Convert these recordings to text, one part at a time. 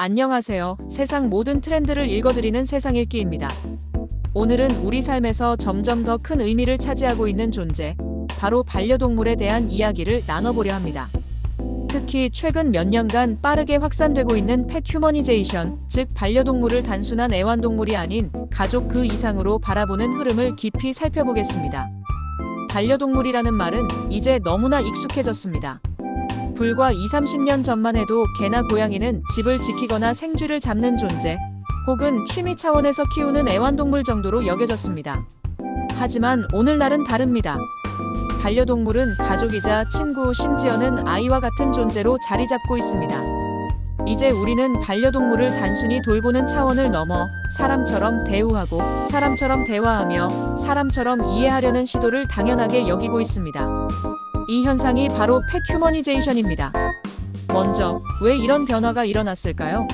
안녕하세요. 세상 모든 트렌드를 읽어드리는 세상 읽기입니다. 오늘은 우리 삶에서 점점 더 큰 의미를 차지하고 있는 존재, 바로 반려동물에 대한 이야기를 나눠보려 합니다. 특히 최근 몇 년간 빠르게 확산되고 있는 펫 휴머니제이션, 즉 반려동물을 단순한 애완동물이 아닌 가족 그 이상으로 바라보는 흐름을 깊이 살펴보겠습니다. 반려동물이라는 말은 이제 너무나 익숙해졌습니다. 불과 2, 30년 전만 해도 개나 고양이는 집을 지키거나 생쥐를 잡는 존재, 혹은 취미 차원에서 키우는 애완동물 정도로 여겨졌습니다. 하지만 오늘날은 다릅니다. 반려동물은 가족이자 친구, 심지어는 아이와 같은 존재로 자리 잡고 있습니다. 이제 우리는 반려동물을 단순히 돌보는 차원을 넘어 사람처럼 대우하고 사람처럼 대화하며 사람처럼 이해하려는 시도를 당연하게 여기고 있습니다. 이 현상이 바로 펫 휴머니제이션입니다. 먼저, 왜 이런 변화가 일어났을까요?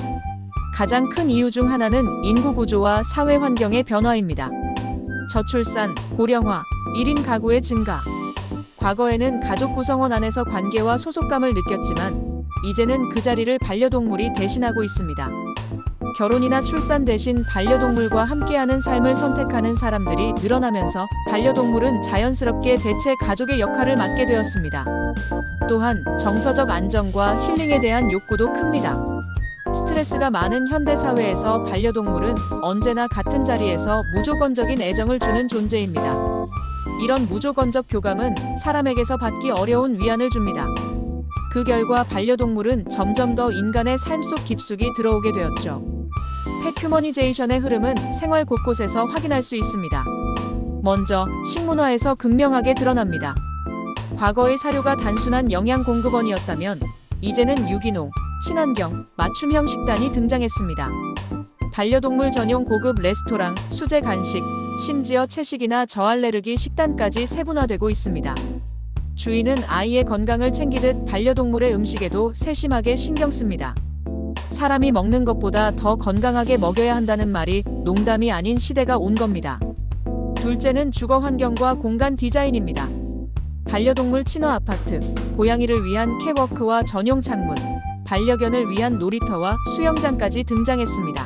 가장 큰 이유 중 하나는 인구 구조와 사회 환경의 변화입니다. 저출산, 고령화, 1인 가구의 증가. 과거에는 가족 구성원 안에서 관계와 소속감을 느꼈지만, 이제는 그 자리를 반려동물이 대신하고 있습니다. 결혼이나 출산 대신 반려동물과 함께하는 삶을 선택하는 사람들이 늘어나면서 반려동물은 자연스럽게 대체 가족의 역할을 맡게 되었습니다. 또한 정서적 안정과 힐링에 대한 욕구도 큽니다. 스트레스가 많은 현대 사회에서 반려동물은 언제나 같은 자리에서 무조건적인 애정을 주는 존재입니다. 이런 무조건적 교감은 사람에게서 받기 어려운 위안을 줍니다. 그 결과 반려동물은 점점 더 인간의 삶 속 깊숙이 들어오게 되었죠. 펫 휴머니제이션의 흐름은 생활 곳곳에서 확인할 수 있습니다. 먼저 식문화에서 극명하게 드러납니다. 과거의 사료가 단순한 영양 공급원이었다면 이제는 유기농, 친환경, 맞춤형 식단이 등장했습니다. 반려동물 전용 고급 레스토랑, 수제 간식, 심지어 채식이나 저알레르기 식단까지 세분화되고 있습니다. 주인은 아이의 건강을 챙기듯 반려동물의 음식에도 세심하게 신경 씁니다. 사람이 먹는 것보다 더 건강하게 먹여야 한다는 말이 농담이 아닌 시대가 온 겁니다. 둘째는 주거 환경과 공간 디자인입니다. 반려동물 친화 아파트, 고양이를 위한 캐워크와 전용 창문, 반려견을 위한 놀이터와 수영장까지 등장했습니다.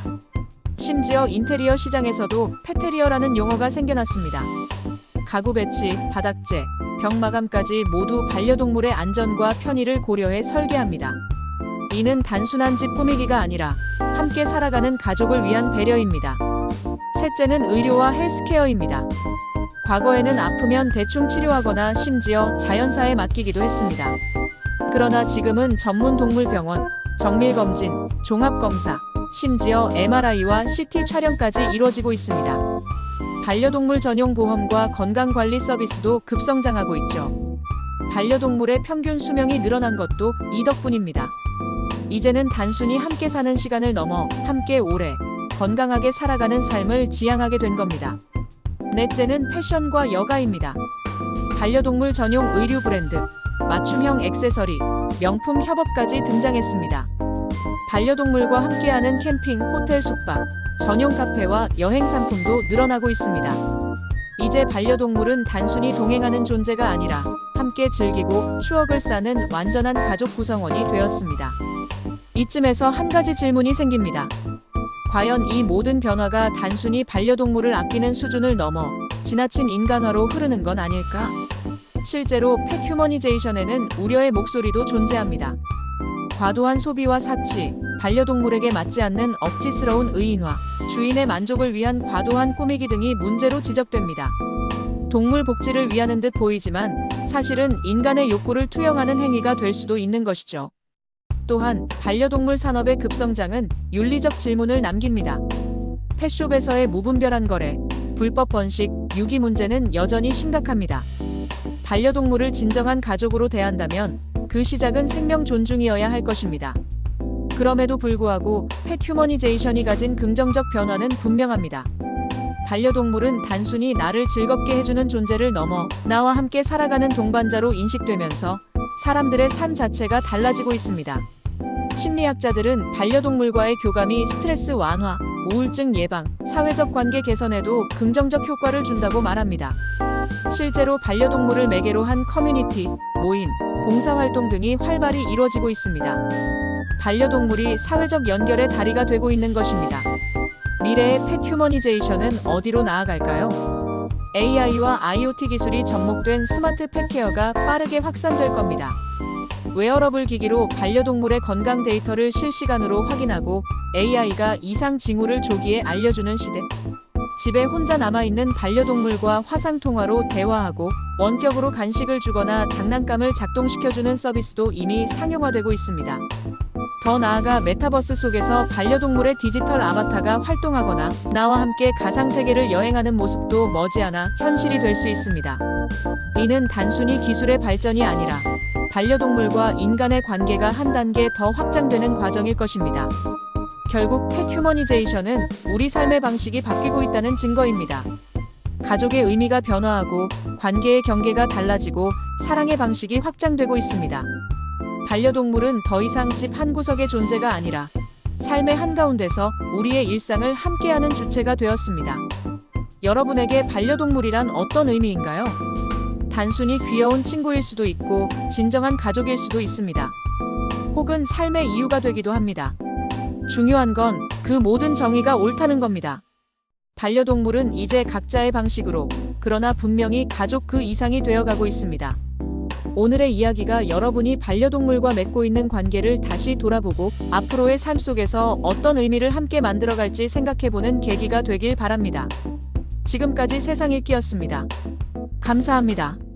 심지어 인테리어 시장에서도 페테리어라는 용어가 생겨났습니다. 가구 배치, 바닥재, 벽 마감까지 모두 반려동물의 안전과 편의를 고려해 설계합니다. 이는 단순한 집 꾸미기가 아니라 함께 살아가는 가족을 위한 배려입니다. 셋째는 의료와 헬스케어입니다. 과거에는 아프면 대충 치료하거나 심지어 자연사에 맡기기도 했습니다. 그러나 지금은 전문 동물병원, 정밀검진, 종합검사, 심지어 MRI와 CT 촬영까지 이루어지고 있습니다. 반려동물 전용 보험과 건강관리 서비스도 급성장하고 있죠. 반려동물의 평균 수명이 늘어난 것도 이 덕분입니다. 이제는 단순히 함께 사는 시간을 넘어 함께 오래, 건강하게 살아가는 삶을 지향하게 된 겁니다. 넷째는 패션과 여가입니다. 반려동물 전용 의류 브랜드, 맞춤형 액세서리, 명품 협업까지 등장했습니다. 반려동물과 함께하는 캠핑, 호텔 숙박, 전용 카페와 여행 상품도 늘어나고 있습니다. 이제 반려동물은 단순히 동행하는 존재가 아니라 함께 즐기고 추억을 쌓는 완전한 가족 구성원이 되었습니다. 이쯤에서 한 가지 질문이 생깁니다. 과연 이 모든 변화가 단순히 반려동물을 아끼는 수준을 넘어 지나친 인간화로 흐르는 건 아닐까? 실제로 펫 휴머니제이션에는 우려의 목소리도 존재합니다. 과도한 소비와 사치, 반려동물에게 맞지 않는 억지스러운 의인화, 주인의 만족을 위한 과도한 꾸미기 등이 문제로 지적됩니다. 동물 복지를 위하는 듯 보이지만 사실은 인간의 욕구를 투영하는 행위가 될 수도 있는 것이죠. 또한 반려동물 산업의 급성장은 윤리적 질문을 남깁니다. 펫숍에서의 무분별한 거래, 불법 번식, 유기 문제는 여전히 심각합니다. 반려동물을 진정한 가족으로 대한다면 그 시작은 생명 존중이어야 할 것입니다. 그럼에도 불구하고 펫 휴머니제이션이 가진 긍정적 변화는 분명합니다. 반려동물은 단순히 나를 즐겁게 해주는 존재를 넘어 나와 함께 살아가는 동반자로 인식되면서 사람들의 삶 자체가 달라지고 있습니다. 심리학자들은 반려동물과의 교감이 스트레스 완화, 우울증 예방, 사회적 관계 개선에도 긍정적 효과를 준다고 말합니다. 실제로 반려동물을 매개로 한 커뮤니티, 모임, 봉사활동 등이 활발히 이루어지고 있습니다. 반려동물이 사회적 연결의 다리가 되고 있는 것입니다. 미래의 펫 휴머니제이션은 어디로 나아갈까요? AI와 IoT 기술이 접목된 스마트 펫케어가 빠르게 확산될 겁니다. 웨어러블 기기로 반려동물의 건강 데이터를 실시간으로 확인하고 AI가 이상 징후를 조기에 알려주는 시대. 집에 혼자 남아있는 반려동물과 화상통화로 대화하고 원격으로 간식을 주거나 장난감을 작동시켜주는 서비스도 이미 상용화되고 있습니다. 더 나아가 메타버스 속에서 반려동물의 디지털 아바타가 활동하거나 나와 함께 가상세계를 여행하는 모습도 머지않아 현실이 될 수 있습니다. 이는 단순히 기술의 발전이 아니라 반려동물과 인간의 관계가 한 단계 더 확장되는 과정일 것입니다. 결국 펫 휴머니제이션은 우리 삶의 방식이 바뀌고 있다는 증거입니다. 가족의 의미가 변화하고 관계의 경계가 달라지고 사랑의 방식이 확장되고 있습니다. 반려동물은 더 이상 집 한 구석의 존재가 아니라 삶의 한가운데서 우리의 일상을 함께하는 주체가 되었습니다. 여러분에게 반려동물이란 어떤 의미인가요? 단순히 귀여운 친구일 수도 있고 진정한 가족일 수도 있습니다. 혹은 삶의 이유가 되기도 합니다. 중요한 건 그 모든 정의가 옳다는 겁니다. 반려동물은 이제 각자의 방식으로 그러나 분명히 가족 그 이상이 되어가고 있습니다. 오늘의 이야기가 여러분이 반려동물과 맺고 있는 관계를 다시 돌아보고 앞으로의 삶 속에서 어떤 의미를 함께 만들어갈지 생각해보는 계기가 되길 바랍니다. 지금까지 세상 읽기였습니다. 감사합니다.